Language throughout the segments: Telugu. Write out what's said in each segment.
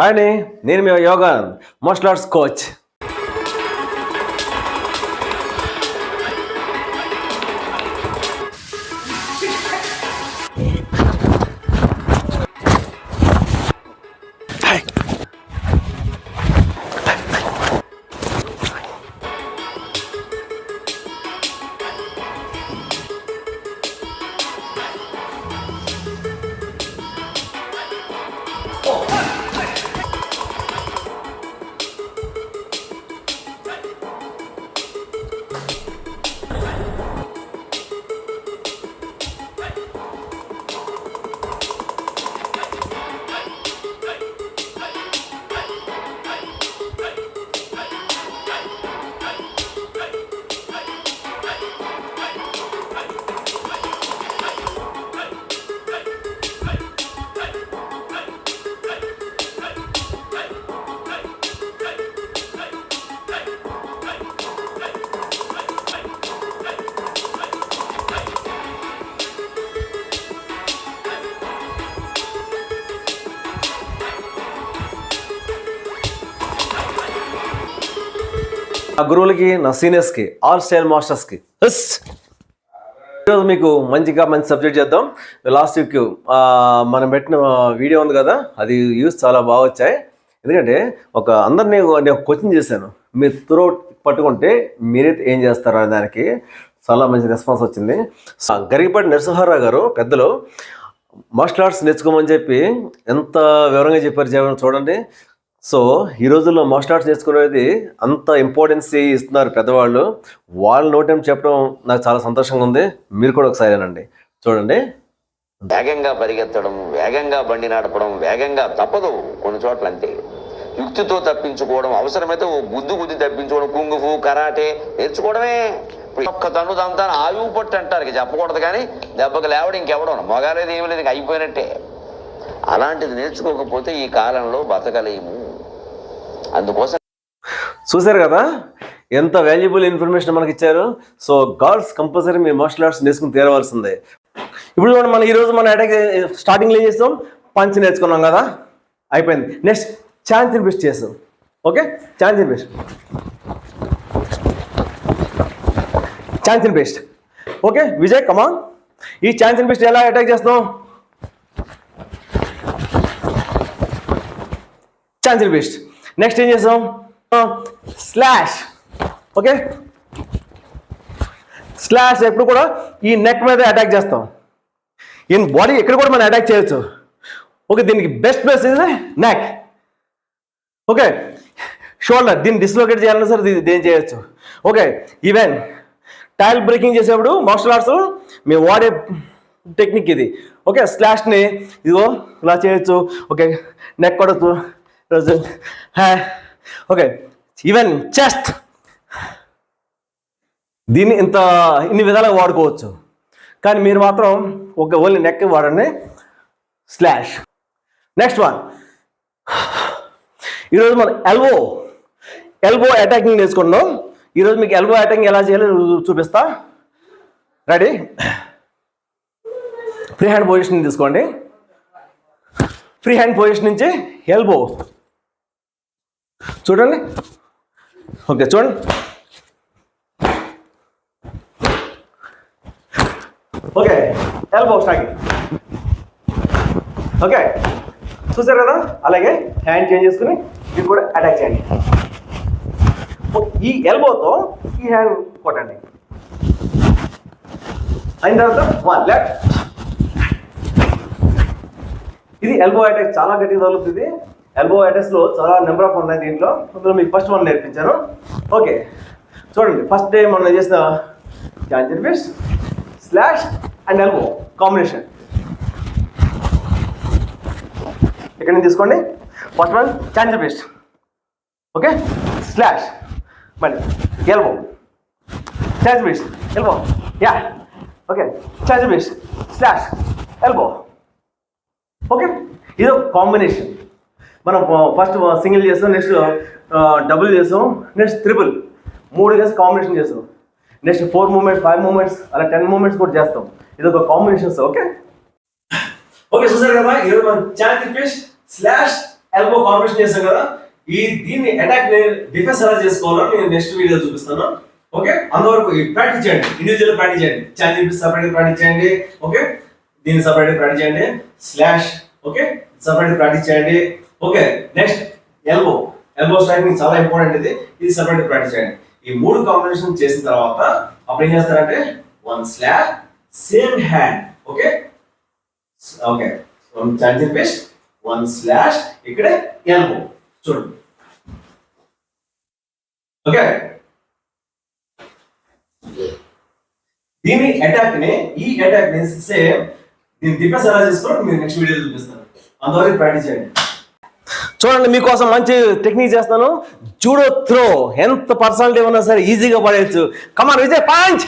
హాయ్ నేను మీ యోగా మార్షల్ ఆర్ట్స్ కోచ్. నా గురువులకి నా సీనియర్స్కి ఆల్ స్టైల్ మాస్టర్స్కి. ఎస్ ఈరోజు మీకు మంచిగా మంచి సబ్జెక్ట్ చేద్దాం. లాస్ట్ వీక్ మనం పెట్టిన వీడియో ఉంది కదా అది యూస్ చాలా బాగా వచ్చాయి. ఎందుకంటే ఒక అందరినీ నేను కోచింగ్ చేశాను. మీరు త్రూ పట్టుకుంటే మీరైతే ఏం చేస్తారు అనే దానికి చాలా మంచి రెస్పాన్స్ వచ్చింది. సో, నరసింహారావు గారు పెద్దలు మార్షల్ ఆర్ట్స్ నేర్చుకోమని చెప్పి ఎంత వివరంగా చెప్పారు చూడండి. సో ఈ రోజుల్లో మార్షల్ ఆర్ట్స్ నేర్చుకునేది అంత ఇంపార్టెన్స్ ఇస్తున్నారు పెద్దవాళ్ళు. వాళ్ళు నోటం చెప్పడం నాకు చాలా సంతోషంగా ఉంది. మీరు కూడా ఒకసారి అనండి చూడండి. వేగంగా పరిగెత్తడం వేగంగా బండి నడపడం వేగంగా తప్పదు కొన్ని చోట్ల అంతే. యుక్తితో తప్పించుకోవడం అవసరమైతే ఓ బుద్ధి గుద్ది తప్పించుకోవడం కుంగుఫు కరాటే నేర్చుకోవడమే. ఒక్క తను తంతాను ఆయువు పట్టు అంటారు చెప్పకూడదు కానీ దెబ్బకి లేవడం ఇంకెవడం మొగాలేదు ఏమి లేదు అయిపోయినట్టే. అలాంటిది నేర్చుకోకపోతే ఈ కాలంలో బతకలేము. అందుకోసం చూశారు కదా? ఎంత వాల్యుబుల్ ఇన్ఫర్మేషన్ మనకి ఇచ్చారు సో గర్ల్స్ కంపల్సరీ మీ మార్షల్ ఆర్ట్స్ నేర్చుకుని తీరవలసిందే. ఇప్పుడు చూడండి మనం ఈరోజు మన అటాక్ స్టార్టింగ్లో ఏం చేస్తాం పంచ్ నేర్చుకున్నాం కదా? అయిపోయింది. నెక్స్ట్ ఛాన్స్ ఇన్వెస్ట్ చేస్తాం okay chance invest chance invest okay Vijay come on ఈ ఛాన్స్ ఇన్వెస్ట్ ఎలా అటాక్ చేస్తాం? ఛాన్స్ ఇన్వెస్ట్ నెక్స్ట్ ఏం చేస్తాం? స్లాష్ ఓకే స్లాష్ ఎప్పుడు కూడా ఈ నెక్ మీద అటాక్ చేస్తాం. ఈ బాడీ ఎక్కడ కూడా మనం అటాక్ చేయొచ్చు. ఓకే దీనికి బెస్ట్ ప్లేస్ ఇది నెక్ ఓకే షోల్డర్ దీన్ని డిస్లోకేట్ చేయాలన్నా సరే దీన్ని చేయొచ్చు? ఓకే ఈవెన్ టైల్ బ్రేకింగ్ చేసేప్పుడు మార్షల్ ఆర్ట్స్ మేము వాడే టెక్నిక్ ఇది. ఓకే స్లాష్ని ఇదిగో ఇలా చేయొచ్చు. ఓకే నెక్ కొడచ్చు. ఓకే. Even chest. దీన్ని ఇంత ఇన్ని విధాలుగా వాడుకోవచ్చు. కానీ మీరు మాత్రం ఒక ఓన్లీ నెక్ వాడండి. స్లాష్. Next one. ఈరోజు మనం ఎల్బో. ఎల్బో అటాకింగ్ నేర్చుకున్నాం ఈరోజు మీకు ఎల్బో అటాకింగ్ ఎలా చేయాలో చూపిస్తా. రెడీ? ఫ్రీ హ్యాండ్ పొజిషన్ తీసుకోండి. ఫ్రీ హ్యాండ్ పొజిషన్ నుంచి ఎల్బో. చూడండి. ఓకే చూడండి. ఓకే ఎల్బో స్టాకింగ్ ఓకే చూసారు కదా? అలాగే హ్యాండ్ చేంజ్ చేసుకుని ఇది కూడా అటాక్ చేయండి. ఈ ఎల్బోతో ఈ హ్యాండ్ కొట్టండి. అయిన తర్వాత వన్ లెఫ్ట్ ఇది ఎల్బో అటాక్ చాలా గట్టిగా తగులుతుంది. ఎల్బో అటాక్స్లో చాలా నెంబర్ ఆఫ్ ఉన్నాయి దీంట్లో. అందులో మీకు ఫస్ట్ వన్ నేర్పించాను. ఓకే చూడండి ఫస్ట్ డే మనం చేసిన? జాంజర్ fish slash and elbow combination ఇక్కడ నుంచి తీసుకోండి. ఫస్ట్ వన్ చాంజర్ ఫిష్ ఓకే స్లాష్ మళ్ళీ ఎల్బో చాంజర్ ఫిష్ ఎల్బో యా ఓకే చాంజర్ ఫిష్ స్లాష్ ఎల్బో ఓకే ఇది కాంబినేషన్ మనం ఫస్ట్ సింగిల్ uh, చేస్తాం నెక్స్ట్ డబుల్ uh, uh, చేస్తాం నెక్స్ట్ త్రిపుల్ మూడు చేసి కాంబినేషన్ చేస్తాం. Next four moments five moments అలా టెన్ మూమెంట్స్ కూడా చేస్తాం. ఇది ఒక కాంబినేషన్స్ ఓకే ఓకే చూసారు కదా ఈరోజు మనం challenge fish slash elbow combination చేస్తాం కదా. ఈ దీన్ని అటాక్ డిఫెన్స్ ఎలా చేసుకోవాలో నేను నెక్స్ట్ వీడియో చూపిస్తాను. ఓకే అంతవరకు ప్రాక్టీస్ చేయండి. ఇండివిజువల్ ప్రాక్టీస్ చేయండి. ఛాలెంజ్ ఫిష్ సపరేట్ ప్రాక్టీస్ చేయండి. ఓకే దీన్ని సపరేట్ ప్రాక్టీస్ చేయండి. స్లాష్ ఓకే సపరేట్ ప్రాక్టీస్ చేయండి. Okay next elbow elbow striking చాలా ఇంపార్టెంట్ ఇది. ఇది సపరేట్ ప్రాక్టీస్ చేయండి. ఈ మూడు కాంబినేషన్ చేసిన తర్వాత అప్పుడు ఏం చేస్తారంటే one slab same hand okay okay ఛాన్సన్ paste one slash ఇక్కడే ఎల్బో చూడండి. ఓకే దీని అటాక్ని ఈ అటాక్ని సేమ్ దీన్ని డిఫెన్స్ ఎలా చేసుకోవడం మీరు నెక్స్ట్ వీడియో చూపిస్తాను. అంతవరకు ప్రాక్టీస్ చేయండి. చూడండి మీకోసం మంచి టెక్నిక్ చేస్తాను జూడో త్రో ఎంత పర్సనాలిటీ ఉన్నా సరే ఈజీగా పడేయచ్చు. కమాన్ విజయ్ పంచ్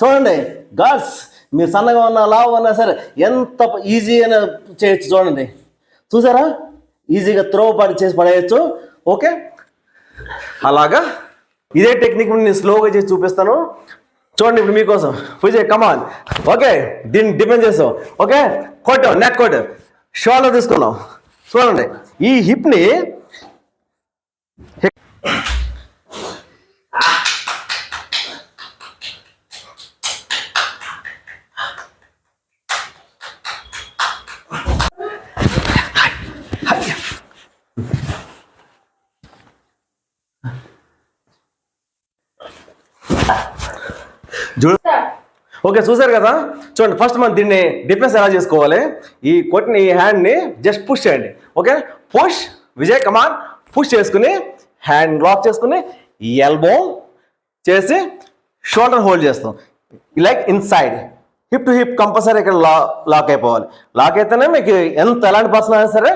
చూడండి గర్ల్స్ మీరు సన్నగా ఉన్నా లావు ఉన్నా సరే ఎంత ఈజీ అయినా చేయొచ్చు చూడండి. చూసారా? ఈజీగా త్రో పడి చేసి పడేయచ్చు. ఓకే అలాగా? ఇదే టెక్నిక్ నేను స్లోగా చేసి చూపిస్తాను. చూడండి ఇప్పుడు మీకోసం. విజయ్ కమాన్ ఓకే దీన్ని డిపెండ్ చేస్తాం ఓకే కొట్టు నెక్ కొట్టు. షోల్డర్ తీసుకున్నాం చూడండి. ఈ హిప్ని చూడు ఓకే చూసారు కదా? చూడండి ఫస్ట్ మనం దీన్ని డిఫెన్స్ ఎలా చేసుకోవాలి? ఈ కొట్టిన ఈ హ్యాండ్ని జస్ట్ పుష్ చేయండి. Okay? Push Vijay come on push చేసుకుని హ్యాండ్ లాక్ చేసుకుని ఎల్బో చేసి షోల్డర్ హోల్డ్ చేస్తాం. Like inside hip to hip compulsory ఇక్కడ లా లాక్ అయిపోవాలి. లాక్ అయితేనే మీకు ఎంత ఎలాంటి పర్సన్ అయినా సరే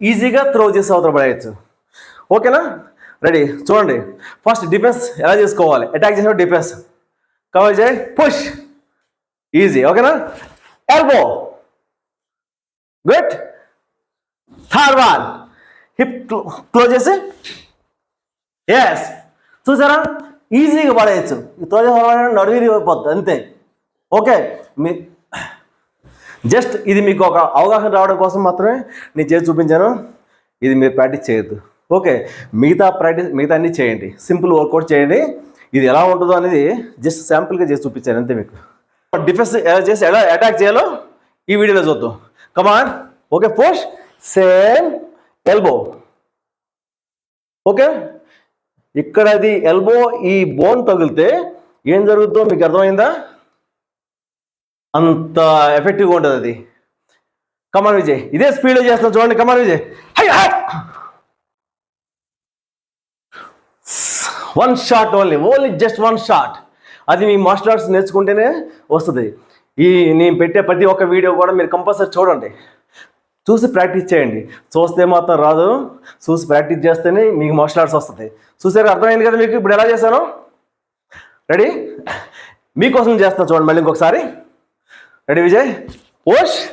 ఈజీగా త్రో చేసి అవతల పడేయచ్చు. ఓకేనా? రెడీ చూడండి. ఫస్ట్ డిఫెన్స్ ఎలా చేసుకోవాలి? అటాక్ చేసిన డిఫెన్స్ కవర్ చేయి పుష్ ఈజీ ఓకేనా elbow good third one hip close చేసి. ఎస్ చూసారా? ఈజీగా పడేయచ్చు. క్లోజ్ నడువిరి అయిపోద్ది అంతే. ఓకే మీ జస్ట్ ఇది మీకు ఒక అవగాహన రావడం కోసం మాత్రమే నేను చేసి చూపించాను. ఇది మీరు ప్రాక్టీస్ చేయొద్దు. ఓకే మిగతా ప్రాక్టీస్ మిగతా అన్ని చేయండి. సింపుల్ వర్కౌట్ చేయండి. ఇది ఎలా ఉంటుందో అనేది జస్ట్ శాంపుల్గా చేసి చూపించాను అంతే మీకు. డిఫెన్స్ uh, ఎలా చేసి ఎలా అటాక్ చేయాలో ఈ వీడియోలో చూద్దాం. Come on okay force same elbow okay ఇక్కడ అది ఎల్బో ఈ బోన్ తగిలితే ఏం జరుగుతుందో మీకు అర్థమైందా? అంత ఎఫెక్టివ్గా ఉంటుంది అది కమాన్ విజయ్ ఇదే స్పీడ్లో చేస్తాం చూడండి. Come on Vijay one shot only only just one shot అది మీ మార్షల్ ఆర్ట్స్ నేర్చుకుంటేనే వస్తుంది. ఈ నేను పెట్టే ప్రతి ఒక్క వీడియో కూడా మీరు కంపల్సరీ చూడండి. చూసి ప్రాక్టీస్ చేయండి. చూస్తే మాత్రం రాదు. చూసి ప్రాక్టీస్ చేస్తేనే మీకు మార్షల్ ఆర్ట్స్ వస్తుంది. చూసారు? అర్థమైంది కదా మీకు? ఇప్పుడు ఎలా చేశాను? రెడీ? మీకోసం చేస్తాను చూడండి మళ్ళీ ఇంకొకసారి. రెడీ విజయ్? ఓష్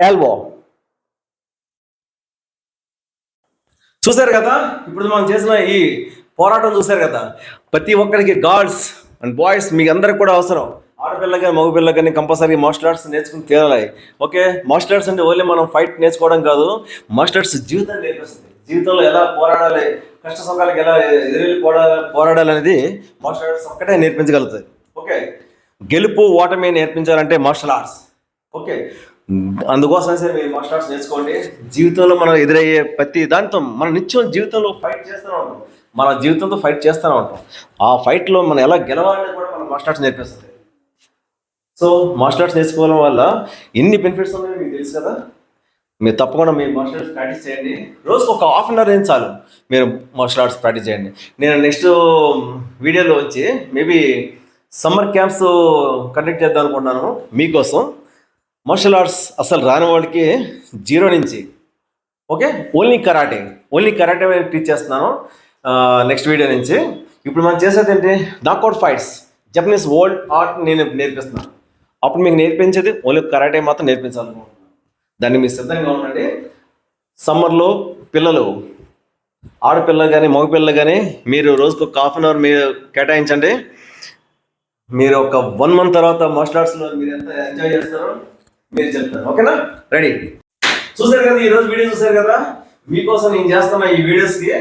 ఎల్బో చూసారు కదా? ఇప్పుడు మనం చేసిన ఈ పోరాటం చూసారు కదా? ప్రతి ఒక్కరికి గర్ల్స్ అండ్ బాయ్స్ మీకు అందరికి కూడా అవసరం. ఆడపిల్ల కానీ మగపిల్ల కానీ కంపల్సరీ మార్షల్ ఆర్ట్స్ నేర్చుకుని తీరాలి ఓకే? మార్షల్ ఆర్ట్స్ అంటే ఓన్లీ మనం ఫైట్ నేర్చుకోవడం కాదు మార్షల్ ఆర్ట్స్ జీవితం నేర్పిస్తుంది. జీవితంలో ఎలా పోరాడాలి కష్ట సుఖాలకు ఎలా ఎదురెళ్ళి పోరాడాలి పోరాడాలి అనేది మార్షల్ ఆర్ట్స్ ఒక్కటే నేర్పించగలుగుతుంది. ఓకే? గెలుపు ఓటమి నేర్పించాలంటే మార్షల్ ఆర్ట్స్ ఓకే? అందుకోసం సరే మీరు మార్షల్ ఆర్ట్స్ నేర్చుకోండి. జీవితంలో మనం ఎదురయ్యే ప్రతి దాంతో మనం నిత్యం జీవితంలో ఫైట్ చేస్తూనే ఉంటాం. మన జీవితంతో ఫైట్ చేస్తూనే ఉంటాం. ఆ ఫైట్లో మనం ఎలా గెలవాలని కూడా మన మార్షల్ ఆర్ట్స్ నేర్పిస్తుంది. సో మార్షల్ ఆర్ట్స్ నేర్చుకోవడం వల్ల ఎన్ని బెనిఫిట్స్ ఉన్నాయో మీకు తెలుసు కదా? మీరు తప్పకుండా మీరు మార్షల్ ఆర్ట్స్ ప్రాక్టీస్ చేయండి. రోజుకు ఒక హాఫ్ అన్ అవర్ ఏం చాలు మీరు మార్షల్ ఆర్ట్స్ ప్రాక్టీస్ చేయండి. నేను నెక్స్ట్ వీడియోలో వచ్చి మేబీ సమ్మర్ క్యాంప్స్ కండక్ట్ చేద్దాం అనుకుంటున్నాను. మీకోసం మార్షల్ ఆర్ట్స్ అసలు రాని వాళ్ళకి జీరో నుంచి okay only karate only karate teach చేస్తున్నాను. నెక్స్ట్ వీడియో నుంచి. ఇప్పుడు మనం చేసేది ఏంటి? Knockout fights Japanese world art నేను నేర్పిస్తున్నాను. అప్పుడు మీకు నేర్పించేది ఓన్లీ కరాటే మాత్రం నేర్పించాలనుకుంటున్నాను దాన్ని మీరు సిద్ధంగా ఉండండి. సమ్మర్లో పిల్లలు ఆడపిల్ల కానీ మగపిల్లలు కానీ మీరు రోజుకు ఒక హాఫ్ అన్ అవర్ మీరు కేటాయించండి. మీరు ఒక వన్ మంత్ తర్వాత మార్షల్ ఆర్ట్స్లో మీరు ఎంత ఎంజాయ్ చేస్తారో మీరు చెప్తారు. ఓకేనా? రెడీ చూసారు కదా ఈ రోజు వీడియో చూసారు కదా? మీకోసం నేను చేస్తున్న ఈ వీడియోస్కి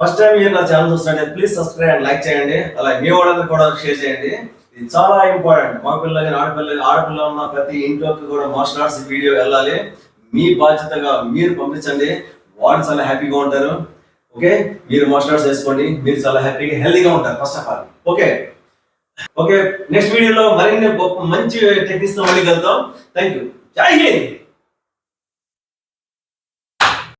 ఫస్ట్ టైం మీరు నా ఛానల్ చూస్తుంటే ప్లీజ్ సబ్స్క్రైబ్ అండ్ లైక్ చేయండి. అలాగే మీ వాళ్ళకి కూడా షేర్ చేయండి. ఇది చాలా ఇంపార్టెంట్ మా కానీ ఆడపిల్ల ఆడపిల్ల ఉన్న ప్రతి ఇంట్లోకి కూడా మార్షల్ ఆర్ట్స్ వీడియో వెళ్ళాలి. మీ బాధ్యతగా మీరు పంపించండి. వాళ్ళు చాలా హ్యాపీగా ఉంటారు. ఓకే మీరు మార్షల్ ఆర్ట్స్ చేసుకోండి మీరు చాలా హ్యాపీగా హెల్దీగా ఉంటారు first of all okay okay next వీడియోలో మరిన్ని మంచి టెక్నిక్స్తో మళ్ళీ కలుద్దాం. థ్యాంక్ యూ జై హింద్